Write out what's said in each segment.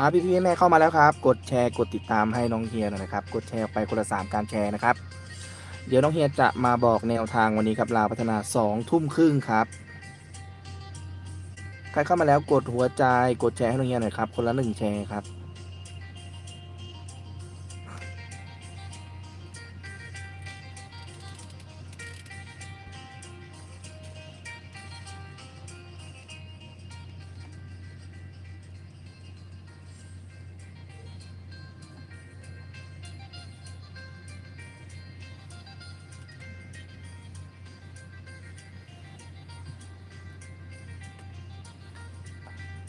อ่าพี่พี่แม่เข้ามาแล้วครับ กดแชร์กดติดตามให้น้องเฮียหน่อยนะครับ กดแชร์ไปคนละสามการแชร์นะครับ เดี๋ยวน้องเฮียจะมาบอกแนวทางวันนี้ครับลาวพัฒนาสองทุ่มครึ่งครับ ใครเข้ามาแล้วกดหัวใจกดแชร์ให้น้องเฮียหน่อยครับ คนละหนึ่งแชร์ครับ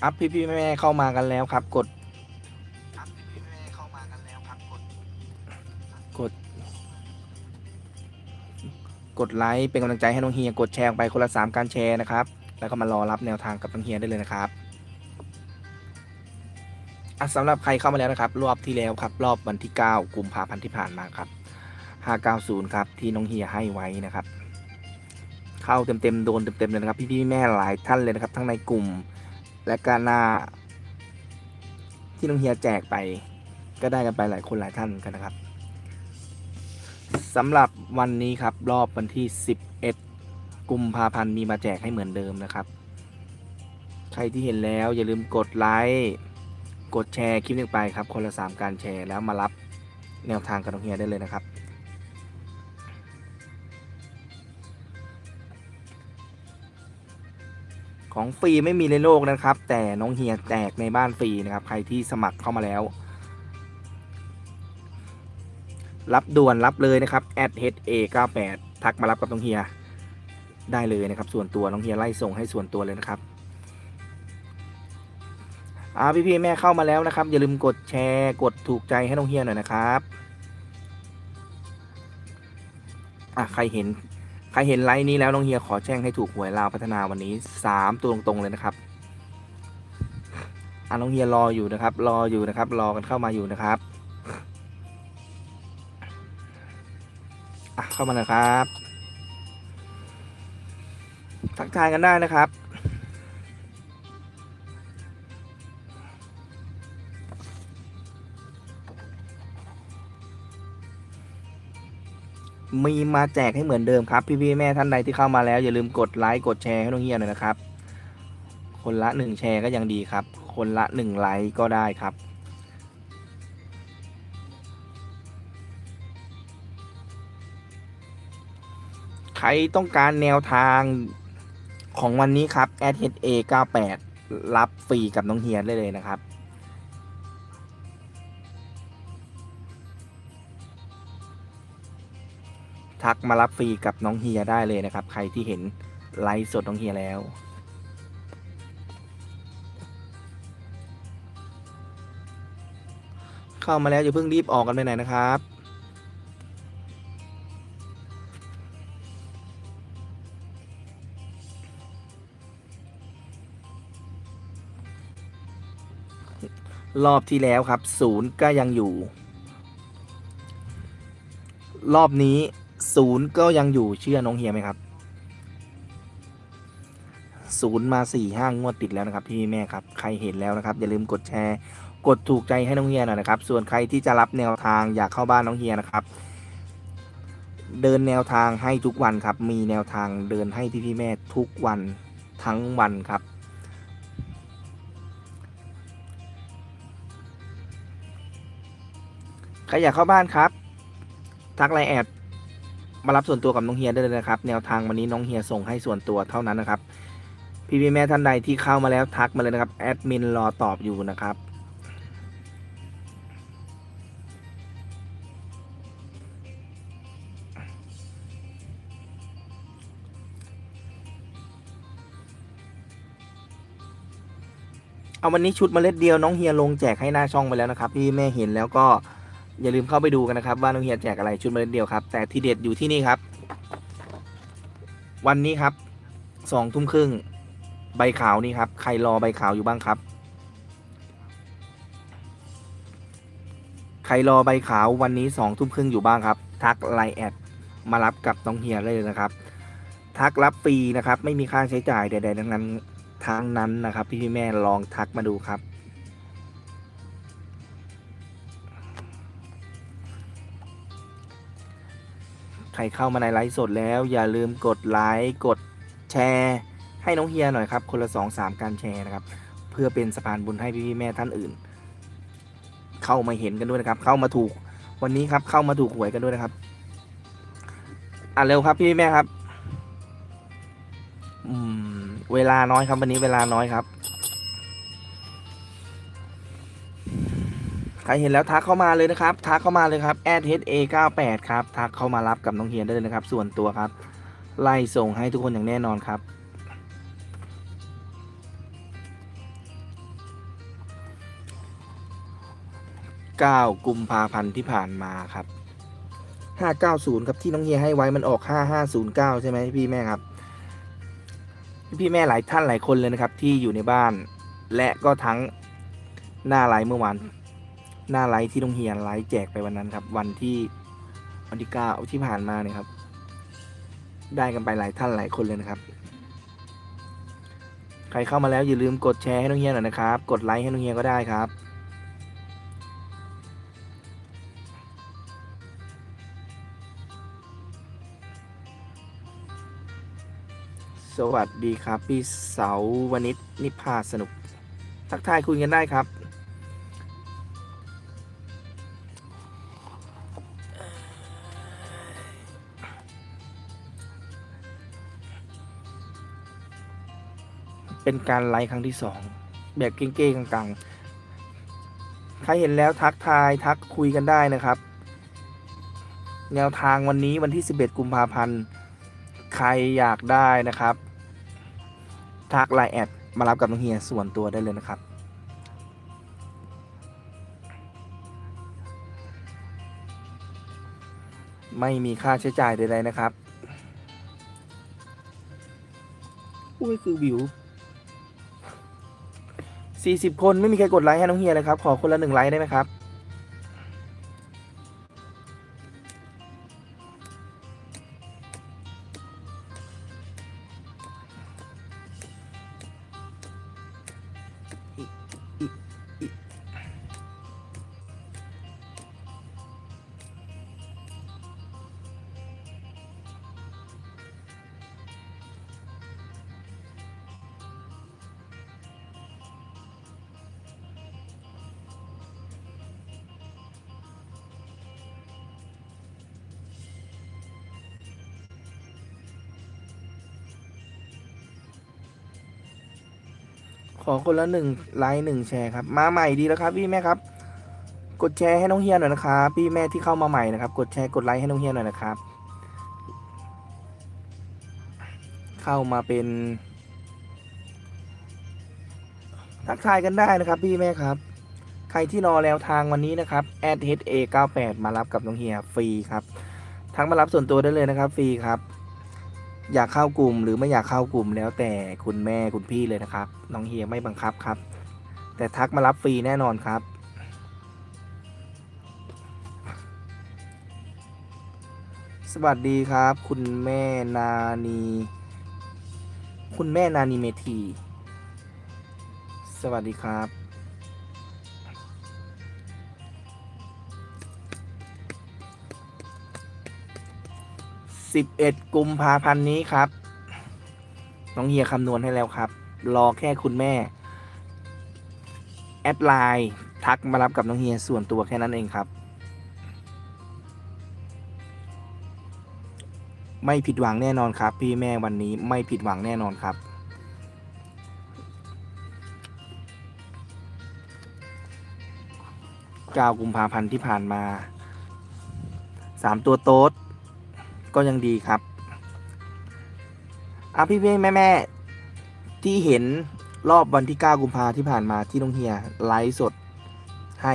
อัพพี่พี่ๆแม่ๆเข้ามากันแล้วครับกดอัพพี่พี่ๆแม่ๆเข้ามากันแล้วครับ กด กด กดไลค์เป็นกำลังใจให้น้องเฮียกดแชร์ออกไปคนละสามการแชร์นะครับ แล้วก็มารอรับแนวทางกับน้องเฮียได้เลยนะครับอะสำหรับใครเข้ามาแล้วนะครับ รอบที่แล้วครับ รอบวันที่ 9กุมภาพันธ์ที่ผ่านมาครับ 590 ครับ ที่น้องเฮียให้ไว้นะครับ เข้าเต็มๆโดนเต็มๆเลยนะครับ พี่ๆแม่ๆหลายท่านเลยนะครับ ทั้งในกลุ่ม และการนาที่น้องเฮียแจกไป ก็ได้กันไปหลายคนหลายท่านเหมือนกันนะครับสำหรับวันนี้ครับรอบวันที่ 11 กุมภาพันธ์มีมาแจกให้เหมือนเดิมนะครับ ใครที่เห็นแล้วอย่าลืมกดไลค์กดแชร์คลิปนี้ไปครับ คนละ 3 การแชร์แล้วมารับแนวทางกับน้องเฮียได้เลยนะครับ ของฟรีไม่มีในโลกนะครับ แต่น้องเฮียแจกในบ้านฟรีนะครับ ใครที่สมัครเข้ามาแล้ว รับด่วนรับเลยนะครับ @ha98 ทักมารับกับน้องเฮียได้เลยนะครับ ส่วนตัวน้องเฮียไล่ส่งให้ส่วนตัวเลยนะครับอ่าพี่พี่แม่เข้ามาแล้วนะครับ อย่าลืมกดแชร์กดถูกใจให้น้องเฮียหน่อยนะครับอะใครเห็น ใครเห็นไลน์นี้แล้วน้องเฮียขอแจ้งให้ถูกหวยลาวพัฒนาวันนี้3ตัวตรงๆเลยนะครับอะน้องเฮียรออยู่นะครับ รออยู่นะครับ รอกันเข้ามาอยู่นะครับอะเข้ามาเลยครับทักทายกันได้นะครับ มีมาแจกให้เหมือนเดิมครับ พี่ๆแม่ท่านใดที่เข้ามาแล้ว อย่าลืมกดไลค์กดแชร์ให้น้องเฮียหน่อยนะครับ คนละหนึ่งแชร์ก็ยังดีครับ คนละหนึ่งไลค์ก็ได้ครับใครต้องการแนวทางของวันนี้ครับ adh a 98รับฟรีกับน้องเฮียได้เลยนะครับ ทักมารับฟรีกับน้องเฮียได้เลยนะครับ ใครที่เห็นไลฟ์สดน้องเฮียแล้ว เข้ามาแล้วอย่าเพิ่งรีบออกกันไปไหนนะครับรอบที่แล้วครับศูนย์ก็ยังอยู่ รอบนี้ ศูนย์ก็ยังอยู่เชื่อน้องเฮียไหมครับศูนย์มาสี่ห้างวดติดแล้วนะครับพี่แม่ครับใครเห็นแล้วนะครับ อย่าลืมกดแชร์ กดถูกใจให้น้องเฮียหน่อยนะครับ ส่วนใครที่จะรับแนวทางอยากเข้าบ้านน้องเฮียนะครับ เดินแนวทางให้ทุกวันครับ มีแนวทางเดินให้พี่พี่แม่ทุกวันทั้งวันครับใครอยากเข้าบ้านครับ ทักไลน์แอด มารับส่วนตัวกับน้องเฮียได้เลยนะครับ แนวทางวันนี้น้องเฮียส่งให้ส่วนตัวเท่านั้นนะครับ พี่พี่แม่ท่านใดที่เข้ามาแล้วทักมาเลยนะครับแอดมินรอตอบอยู่นะครับเอาวันนี้ชุดเมล็ดเดียวน้องเฮียลงแจกให้หน้าช่องไปแล้วนะครับ พี่แม่เห็นแล้วก็ อย่าลืมเข้าไปดูกันนะครับ ว่าน้องเฮียแจกอะไรชุดเมล็ดเดียวครับ แต่ที่เด็ดอยู่ที่นี่ครับ วันนี้ครับสองทุ่มครึ่งใบขาวนี่ครับใครรอใบขาวอยู่บ้างครับ ใครรอใบขาววันนี้สองทุ่มครึ่งอยู่บ้างครับ ทักไลน์แอดมารับกับน้องเฮียได้เลยนะครับ ทักรับฟรีนะครับ ไม่มีค่าใช้จ่ายใดๆทั้งนั้นทั้งนั้นนะครับ พี่พี่แม่ลองทักมาดูครับ รเข้ามาในไลฟ์สดแล้ว อย่าลืมกดไลค์กดแชร์ ให้น้องเฮียหน่อยครับ คนละสองสามการแชร์นะครับ เพื่อเป็นสะพานบุญให้พี่ๆแม่ท่านอื่น เข้ามาเห็นกันด้วยนะครับ เข้ามาถูกวันนี้ครับ เข้ามาถูกหวยกันด้วยนะครับ อะเร็วครับพี่แม่ครับ อืม เวลาน้อยครับวันนี้เวลาน้อยครับ ครเห็นแล้วทักเข้ามาเลยนะครับ ทักเข้ามาเลยครับ @ha98 ครับ ทักเข้ามารับกับน้องเฮียได้เลยนะครับ ส่วนตัวครับ ไล่ส่งให้ทุกคนอย่างแน่นอนครับ 9 กุมภาพันธ์ที่ผ่านมาครับ 590 ครับที่น้องเฮียให้ไว้มันออก 5509 ใช่ไหมพี่แม่ครับ พี่แม่หลายท่านหลายคนเลยนะครับที่อยู่ในบ้าน และก็ทั้งหน้าไลฟ์เมื่อวาน หน้าไลฟ์ที่น้องเฮียไลฟ์แจกไปวันนั้นครับ วันที่วันที่เก้าที่ผ่านมาเนี่ยครับ ได้กันไปหลายท่านหลายคนเลยนะครับ ใครเข้ามาแล้วอย่าลืมกดแชร์ให้น้องเฮียหน่อยนะครับ กดไลค์ให้น้องเฮียก็ได้ครับสวัสดีครับ พี่เสาวนิชนิพาสนุก ทักทายคุยกันได้ครับ เป็นการไลฟ์ครั้งที่สองแบบเก้ๆกลางๆใครเห็นแล้วทักทายทักคุยกันได้นะครับ แนวทางวันนี้วันที่ 11 กุมภาพันธ์ใครอยากได้นะครับ ทักไลน์แอดมารับกับน้องเฮียส่วนตัวได้เลยนะครับไม่มีค่าใช้จ่ายใดๆนะครับ อุ้ย คือวิว 40 คนไม่มีใครกดไลค์ให้น้องเฮียเลยครับ ขอคนละหนึ่งไลค์ได้ไหมครับ อคนละหนึ่งไลค์หนึ่งแชร์ครับ มาใหม่ดีแล้วครับพี่แม่ครับ กดแชร์ให้น้องเฮียหน่อยนะครับพี่แม่ที่เข้ามาใหม่นะครับ กดแชร์กดไลค์ให้น้องเฮียหน่อยนะครับ เข้ามาเป็น ทักทายกันได้นะครับ พี่แม่ครับ ใครที่รอแล้วทางวันนี้นะครับ @ha98 มารับกับน้องเฮียฟรีครับ ทั้งมารับส่วนตัวได้เลยนะครับฟรีครับ อยากเข้ากลุ่มหรือไม่อยากเข้ากลุ่มแล้วแต่คุณแม่คุณพี่เลยนะครับ น้องเฮียไม่บังคับครับ แต่ทักมารับฟรีแน่นอนครับ สวัสดีครับ คุณแม่นานี คุณแม่นานีเมที สวัสดีครับ 11 กุมภาพันธ์นี้ครับ น้องเฮียคำนวณให้แล้วครับ รอแค่คุณแม่ แอดไลน์ทักมารับกับน้องเฮียส่วนตัวแค่นั้นเองครับ ไม่ผิดหวังแน่นอนครับ พี่แม่วันนี้ไม่ผิดหวังแน่นอนครับ 9 กุมภาพันธ์ที่ผ่านมา 3 ตัวโต๊ด ก็ยังดีครับอะพี่พี่แม่แม่ที่เห็นรอบวันที่ 9 กุมภาที่ผ่านมาที่น้องเฮียไลฟ์สดให้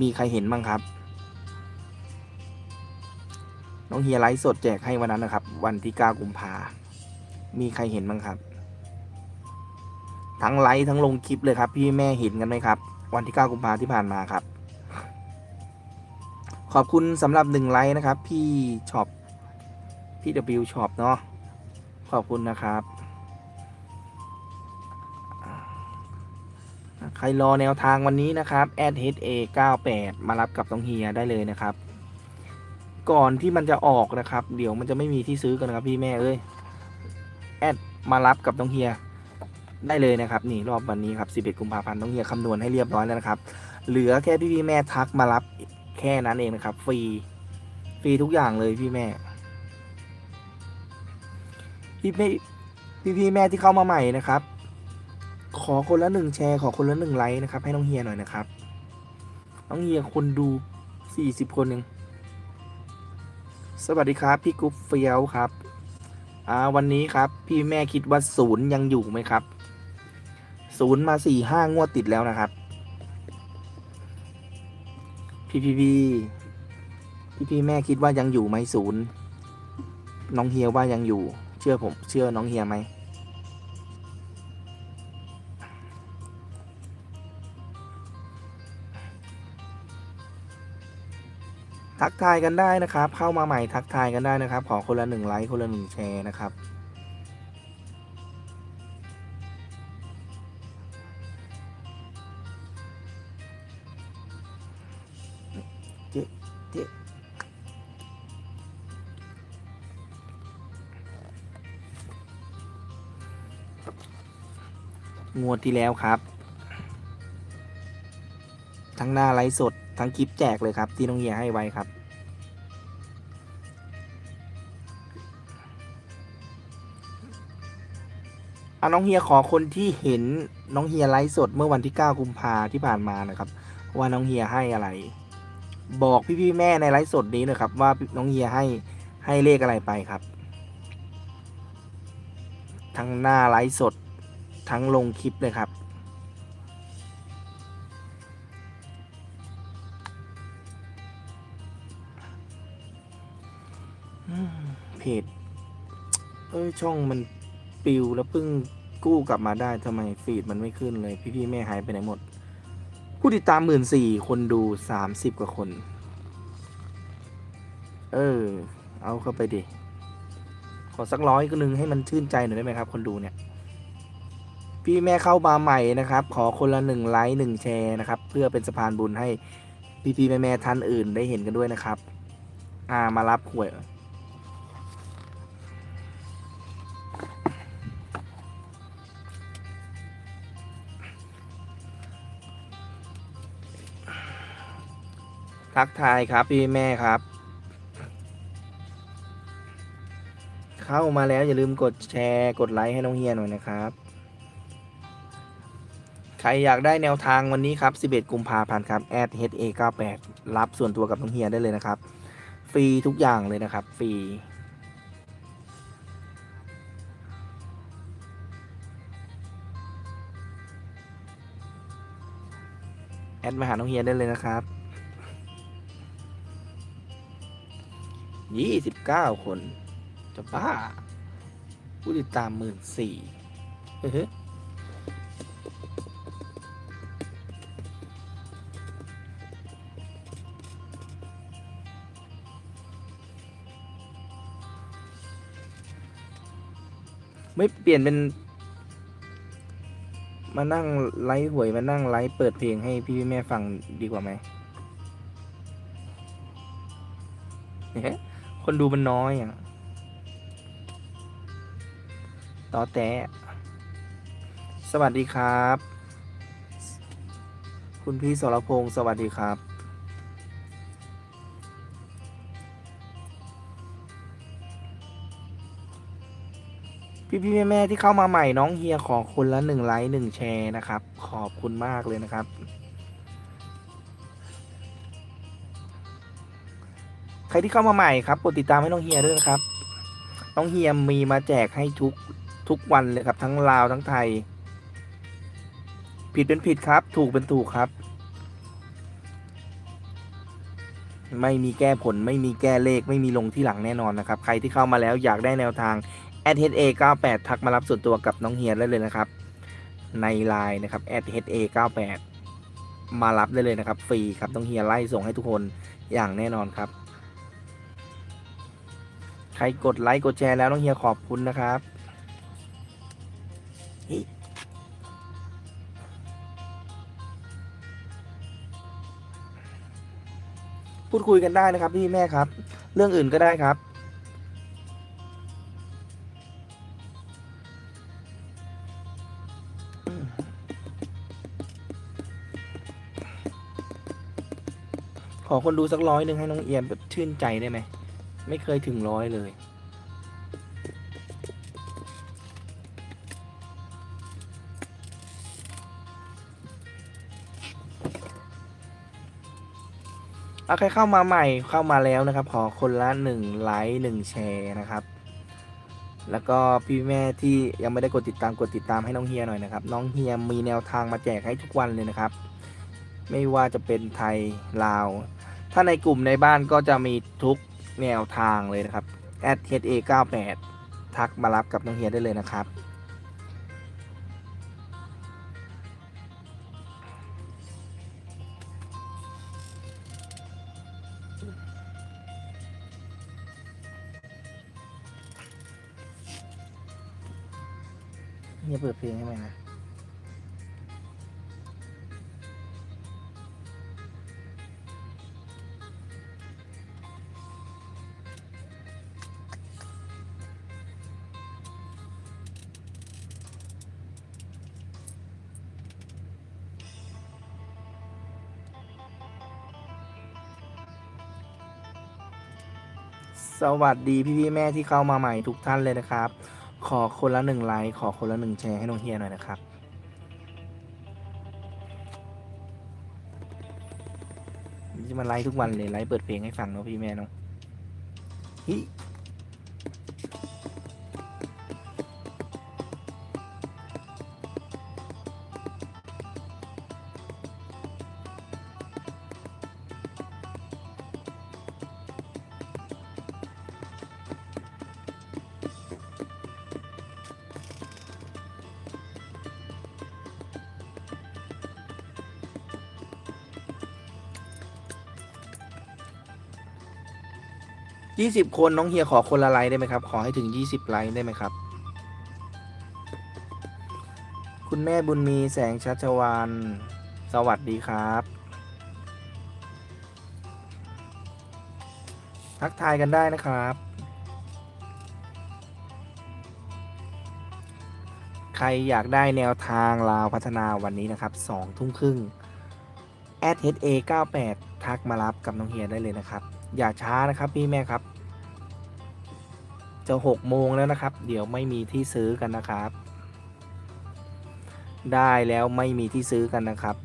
มีใครเห็นบ้างครับ น้องเฮียไลฟ์สดแจกให้วันนั้นนะครับ วันที่ 9 กุมภามีใครเห็นบ้างครับ ทั้งไลฟ์ทั้งลงคลิปเลยครับ พี่แม่เห็นกันไหมครับ วันที่ 9 กุมภาที่ผ่านมาครับ ขอบคุณสำหรับหนึ่งไลค์นะครับ พี่ช็อป พี่ W Shop เนาะขอบคุณนะครับ ใครรอแนวทางวันนี้นะครับ a d h a 98 มารับกับต้องเฮียได้เลยนะครับ ก่อนที่มันจะออกนะครับ เดี๋ยวมันจะไม่มีที่ซื้อกันนะครับพี่แม่เอ้ยแอดมารับกับน้องเฮียได้เลยนะครับนี่รอบวันนี้ครับ 11 กุมภาพันธ์น้องเฮียคำนวณให้เรียบร้อยแล้วนะครับ เหลือแค่พี่พี่แม่ทักมารับแค่นั้นเองนะครับ ฟรี ฟรีทุกอย่างเลยพี่แม่ พี่แม่พี่พี่แม่ที่เข้ามาใหม่นะครับ ขอคนละหนึ่งแชร์ขอคนละหนึ่งไลค์นะครับ ให้น้องเฮียหน่อยนะครับ น้องเฮียคนดูสี่สิบคนเองสวัสดีครับ พี่กุ๊ฟเฟียวครับ อ่าวันนี้ครับ พี่แม่คิดว่าศูนย์ยังอยู่ไหมครับศูนย์มาสี่ห้างวดติดแล้วนะครับ พี่พี่พี่พี่พี่แม่คิดว่ายังอยู่ไหมศูนย์น้องเฮียว่ายังอยู่ ชื่อผมเชื่อน้องเฮียไหมทักทายกันได้นะครับ เข้ามาใหม่ทักทายกันได้นะครับ ขอคนละหนึ่งไลค์คนละหนึ่งแชร์นะครับ วดที่แล้วครับ ทั้งหน้าไลฟ์สดทั้งคลิปแจกเลยครับ ที่น้องเฮียให้ไว้ครับอะน้องเฮียขอคนที่เห็นน้องเฮียไลฟ์สดเมื่อวันที่ 9 กุมภาที่ผ่านมานะครับ ว่าน้องเฮียให้อะไร บอกพี่ๆแม่ในไลฟ์สดนี้นะครับ ว่าน้องเฮียให้ให้เลขอะไรไปครับ ทั้งหน้าไลฟ์สด ทั้งลงคลิปเลยครับ เพจ เออช่องมันปิวแล้วเพิ่งกู้กลับมาได้ทำไมฟีดมันไม่ขึ้นเลย พี่ๆแม่หายไปไหนหมด ผู้ติดตามหมื่นสี่คนดูสามสิบกว่าคน เออ เอาเข้าไปดิ ขอสักร้อยก็นึงให้มันชื่นใจหน่อยได้ไหมครับ คนดูเนี่ย พี่แม่เข้ามาใหม่นะครับ ขอคนละหนึ่งไลค์หนึ่งแชร์นะครับ เพื่อเป็นสะพานบุญให้พี่ๆแม่ๆท่านอื่นได้เห็นกันด้วยนะครับ อ่ามารับหวยทักทายครับพี่แม่ครับ เข้ามาแล้วอย่าลืมกดแชร์กดไลค์ให้น้องเฮียหน่อยนะครับ ใครอยากได้แนวทางวันนี้ครับ 11 กุมภาพันธ์ครับ a h a 98 รับส่วนตัวกับน้องเฮียได้เลยนะครับ ฟรีทุกอย่างเลยนะครับ ฟรีแอดมาหาน้องเฮียได้เลยนะครับยี่สิบเก้าคน จะบ้า ผู้ติดตามหมื่นสี่ ไม่เปลี่ยนเป็น มานั่งไลฟ์หวยมานั่งไลฟ์เปิดเพลงให้พี่แม่ฟังดีกว่าไหมเนี่ยคนดูมันน้อยอะต่อแต่สวัสดีครับ คุณพี่สรพงศ์สวัสดีครับ พี่พี่แม่แม่ที่เข้ามาใหม่น้องเฮียขอคนละหนึ่งไลค์หนึ่งแชร์นะครับ ขอบคุณมากเลยนะครับ ใครที่เข้ามาใหม่ครับกดติดตามให้น้องเฮียด้วยนะครับ น้องเฮียมีมาแจกให้ทุกทุกวันเลยครับ ทั้งลาวทั้งไทย ผิดเป็นผิดครับ ถูกเป็นถูกครับ ไม่มีแก้ผลไม่มีแก้เลขไม่มีลงที่หลังแน่นอนนะครับ ใครที่เข้ามาแล้วอยากได้แนวทาง แอด h a 98ทักมารับส่วนตัวกับน้องเฮียได้เลยนะครับ ในไลน์นะครับแอด h a 98มารับได้เลยนะครับ ฟรีครับน้องเฮียไล่ส่งให้ทุกคนอย่างแน่นอนครับ ใครกดไลค์กดแชร์แล้วน้องเฮียขอบคุณนะครับพูดคุยกันได้นะครับพี่แม่ครับ เรื่องอื่นก็ได้ครับ อคนดูสักร้อยหนึ่งให้น้องเอียมแบบชื่นใจได้ไหม ไม่เคยถึงร้อยเลย เอาใครเข้ามาใหม่เข้ามาแล้วนะครับ ขอคนละหนึ่งไลค์หนึ่งแชร์นะครับ แล้วก็พี่แม่ที่ยังไม่ได้กดติดตามกดติดตามให้น้องเฮียหน่อยนะครับ น้องเฮียมีแนวทางมาแจกให้ทุกวันเลยนะครับไม่ว่าจะเป็นไทยลาว ถ้าในกลุ่มในบ้านก็จะมีทุกแนวทางเลยนะครับ at ha 98 ทักมารับกับน้องเฮียได้เลยนะครับเฮียเปิดเพลงให้ไหมนะ สวัสดีพี่พี่แม่ที่เข้ามาใหม่ทุกท่านเลยนะครับ ขอคนละหนึ่งไลค์ขอคนละหนึ่งแชร์ให้น้องเฮียหน่อยนะครับ จะมาไลฟ์ทุกวันเลยไลฟ์เปิดเพลงให้ฟังเนาะพี่แม่เนาะฮิ ยี่สิบคนน้องเฮียขอคนละไลค์ได้ไหมครับ ขอให้ถึงยี่สิบไลค์ได้ไหมครับ คุณแม่บุญมีแสงชัชวานสวัสดีครับ ทักทายกันได้นะครับ ใครอยากได้แนวทางลาวพัฒนาวันนี้นะครับสองทุ่มครึ่ง at ha 98ทักมารับกับน้องเฮียได้เลยนะครับ อย่าช้านะครับพี่แม่ครับ จะหกโมงแล้วนะครับ เดี๋ยวไม่มีที่ซื้อกันนะครับ ได้แล้วไม่มีที่ซื้อกันนะครับ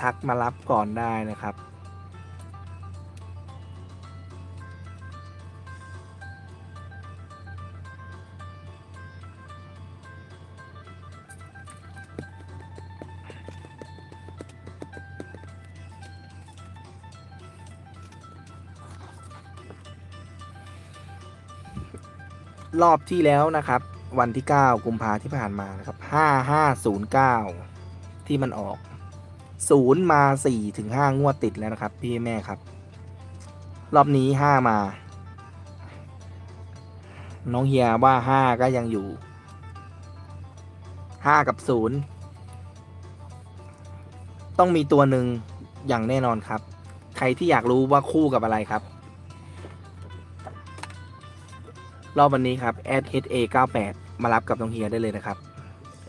ทักมารับก่อนได้นะครับ รอบที่แล้วนะครับ วันที่ 9 กุมภาที่ผ่านมานะครับ 5509 ที่มันออก 0 มา 4 ถึง 5 งวดติดแล้วนะครับ พี่แม่ครับ รอบนี้ 5 มา น้องเฮียว่า 5 ก็ยังอยู่ 5 กับ 0 ต้องมีตัวหนึ่งอย่างแน่นอนครับ ใครที่อยากรู้ว่าคู่กับอะไรครับ รอบวันนี้ครับ h a 98มารับกับน้องเฮียได้เลยนะครับ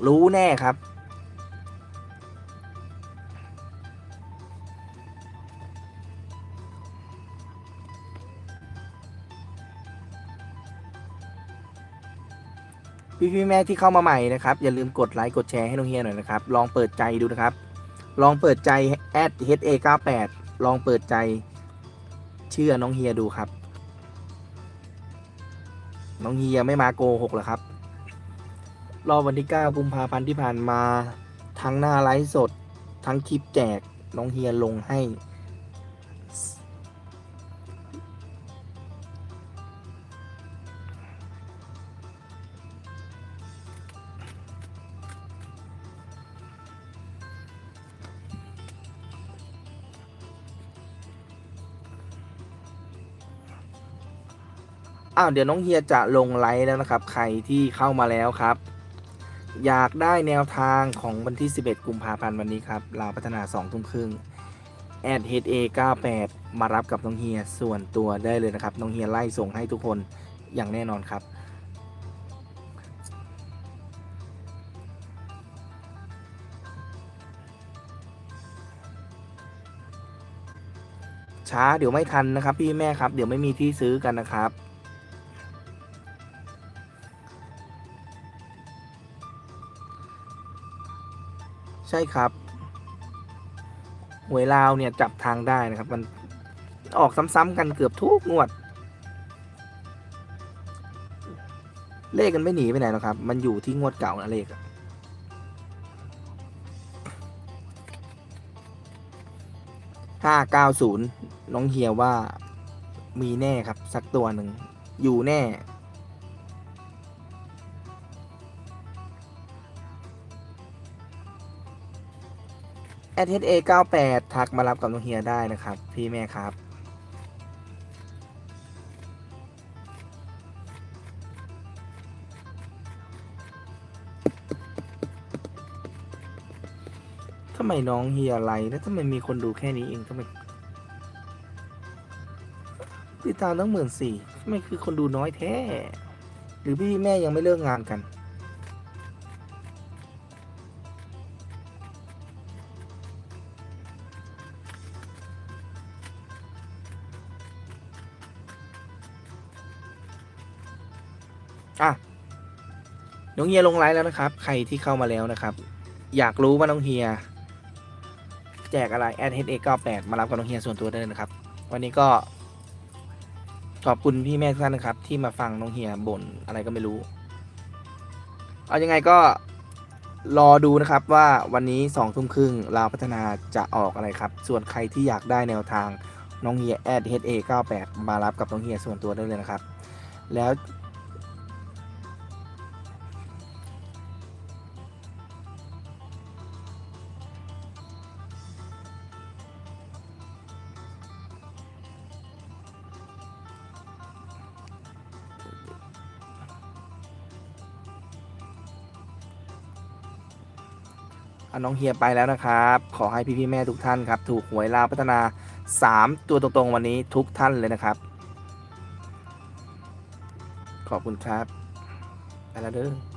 รู้แน่ครับ พี่พี่แม่ที่เข้ามาใหม่นะครับ อย่าลืมกดไลค์กดแชร์ให้น้องเฮียหน่อยนะครับ ลองเปิดใจดูนะครับ ลองเปิดใจ adha 98ลองเปิดใจเชื่อน้องเฮียดูครับ น้องเฮียไม่มาโกหกหรอครับ รอบวันที่ 9 กุมภาพันธ์ที่ผ่านมา ทั้งหน้าไลฟ์สด ทั้งคลิปแจก น้องเฮียลงให้ อ้าวเดี๋ยวน้องเฮียจะลงไลฟ์แล้วนะครับ ใครที่เข้ามาแล้วครับ อยากได้แนวทางของวันที่ 11 กุมภาพันธ์วันนี้ครับลาวพัฒนา2ทุ่มครึ่งแอด h a 98มารับกับน้องเฮียส่วนตัวได้เลยนะครับ น้องเฮียไล่ส่งให้ทุกคนอย่างแน่นอนครับ ช้าเดี๋ยวไม่ทันนะครับ พี่แม่ครับ เดี๋ยวไม่มีที่ซื้อกันนะครับ ช่ครับหวยลาวเนี่ยจับทางได้นะครับ มันออกซ้ำๆกันเกือบทุกงวด เลขกันไม่หนีไปไหนหรอกครับ มันอยู่ที่งวดเก่านะเลขห้าเก้าศูนย์น้องเฮียว่ามีแน่ครับ สักตัวหนึ่งอยู่แน่ a t a 98ทักมารับกับน้องเฮียได้นะครับ พี่แม่ครับ ทำไมน้องเฮียอะไร แล้วทำไมมีคนดูแค่นี้เองทำไมติดตามตั้งหมื่นสี่ทำไมคือคนดูน้อยแท้ หรือพี่แม่ยังไม่เลิกงานกัน อะน้องเฮียลงไลน์แล้วนะครับ ใครที่เข้ามาแล้วนะครับ อยากรู้ว่าน้องเฮีย แจกอะไร a d h a 98มารับกับน้องเฮียส่วนตัวได้เลยนะครับ วันนี้ก็ขอบคุณพี่แม่ทุกท่านนะครับ ที่มาฟังน้องเฮียบ่นอะไรก็ไม่รู้ เอายังไงก็รอดูนะครับว่าวันนี้สองทุ่มครึ่งลาวพัฒนาจะออกอะไรครับ ส่วนใครที่อยากได้แนวทางน้องเฮีย a d h a 98มารับกับน้องเฮียส่วนตัวได้เลยนะครับ แล้ว เอาน้องเฮียไปแล้วนะครับ ขอให้พี่พี่ๆแม่ทุกท่านครับ ถูกหวยลาวพัฒนา 3 ตัวตรงๆวันนี้ทุกท่านเลยนะครับ ขอบคุณครับไปแล้วเด้อ